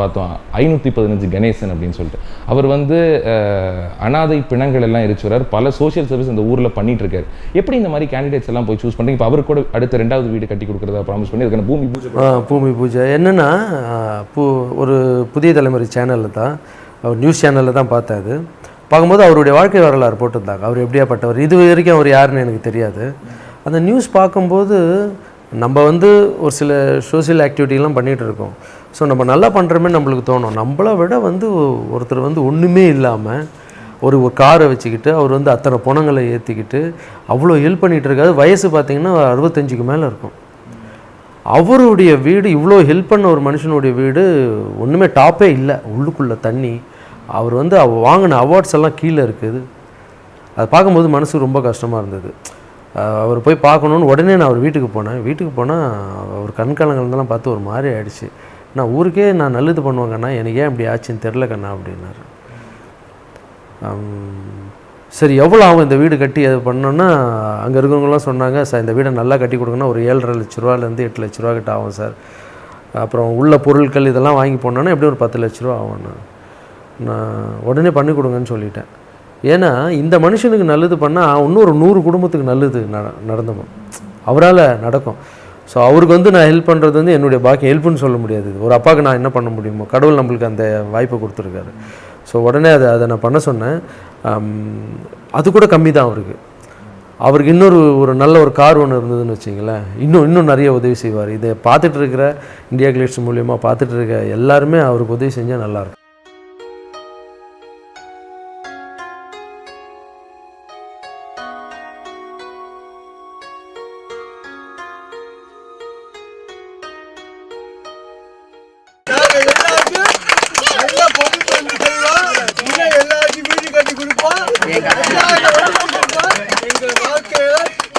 பார்த்தோம். ஐநூற்றி பதினஞ்சு கணேசன் அப்படின்னு சொல்லிட்டு. அவர் வந்து அனாதை பிணங்கள் எல்லாம் எரிச்சுறார் பல சோஷியல் சர்வீஸ் இந்த ஊரில் பண்ணிட்டு இருக்காரு எப்படி இந்த மாதிரி கேண்டிடேட்ஸ் எல்லாம் போய் சூஸ் பண்ணுறீங்க இப்போ அவர் கூட அடுத்த ரெண்டாவது வீடு கட்டி கொடுக்குறதா ப்ராமிஸ் பண்ணி அதுக்கான பூமி பூஜை பூமி பூஜை. என்னென்னா பூ ஒரு புதிய தலைமுறை சேனலில் தான் அவர் நியூஸ் சேனலில் தான் பார்த்தேன் அது. பார்க்கும்போது அவருடைய வாழ்க்கை வரலாறு போட்டிருந்தாங்க. அவர் எப்படியாப்பட்டவர்? இது வரைக்கும் அவர் யாருன்னு எனக்கு தெரியாது. அந்த நியூஸ் பார்க்கும்போது நம்ம வந்து ஒரு சில சோஷியல் ஆக்டிவிட்டிலாம் பண்ணிகிட்டு இருக்கோம் ஸோ நம்ம நல்லா பண்ணுறோமே நம்மளுக்கு தோணும். நம்மளை விட வந்து ஒருத்தர் வந்து ஒன்றுமே இல்லாமல் ஒரு ஒரு காரை வச்சுக்கிட்டு அவர் வந்து அத்தனை பணங்களை ஏற்றிக்கிட்டு அவ்வளோ ஹெல்ப் பண்ணிகிட்டு இருக்காது வயசு பார்த்திங்கன்னா அறுபத்தஞ்சுக்கு மேலே இருக்கும். அவருடைய வீடு இவ்வளோ ஹெல்ப் பண்ண ஒரு மனுஷனுடைய வீடு ஒன்றுமே டாப்பே இல்லை. உள்ளுக்குள்ளே தண்ணி. அவர் வந்து அவ வாங்கின அவார்ட்ஸ் எல்லாம் கீழே இருக்குது. அதை பார்க்கும்போது மனசு ரொம்ப கஷ்டமாக இருந்தது. அவர் போய் பார்க்கணுன்னு உடனே நான் அவர் வீட்டுக்கு போனேன். வீட்டுக்கு போனால் அவர் கண்கலங்கள்லாம் பார்த்து ஒரு மாதிரி ஆயிடுச்சு. நான் ஊருக்கே நான் நல்லது பண்ணுவேங்கண்ணா எனக்கு ஏன் இப்படி ஆச்சுன்னு தெரில கண்ணா அப்படின்னாரு. சரி எவ்வளோ ஆகும் இந்த வீடு கட்டி அது பண்ணோன்னா அங்கே இருக்கிறவங்களாம் சொன்னாங்க சார் இந்த வீடை நல்லா கட்டி கொடுங்கன்னா ஒரு ஏழரை லட்ச ரூபாலேருந்து எட்டு லட்ச ரூபா கிட்ட ஆகும் சார். அப்புறம் உள்ள பொருட்கள் இதெல்லாம் வாங்கி போனோன்னா எப்படி ஒரு பத்து லட்ச ரூபா ஆகும்ண்ணா நான் உடனே பண்ணி கொடுங்கன்னு சொல்லிட்டேன். ஏன்னா இந்த மனுஷனுக்கு நல்லது பண்ணால் இன்னும் ஒரு நூறு குடும்பத்துக்கு நல்லது நட நடந்துடும் அவரால் நடக்கும். ஸோ அவருக்கு வந்து நான் ஹெல்ப் பண்ணுறது வந்து என்னுடைய பாக்கி ஹெல்ப்னு சொல்ல முடியாது. ஒரு அப்பாவுக்கு நான் என்ன பண்ண முடியுமோ கடவுள் நம்மளுக்கு அந்த வாய்ப்பை கொடுத்துருக்காரு. ஸோ உடனே அதை அதை நான் பண்ண சொன்னேன். அது கூட கம்மி தான் அவருக்கு. அவருக்கு இன்னொரு ஒரு நல்ல ஒரு கார் ஒன்று இருந்ததுன்னு வச்சிங்களேன். இன்னும் இன்னும் நிறைய உதவி செய்வார். இதை பார்த்துட்டு இருக்கிற இந்தியா கிளிட்ஸ் மூலியமாக பார்த்துட்டு இருக்க எல்லாருமே அவருக்கு உதவி செஞ்சால் நல்லாயிருக்கும் எங்கள் வாழ்க்கையில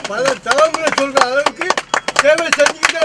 பல தவறுகளை சொல்ற அளவுக்கு சேவை செஞ்சுக்கிட்டே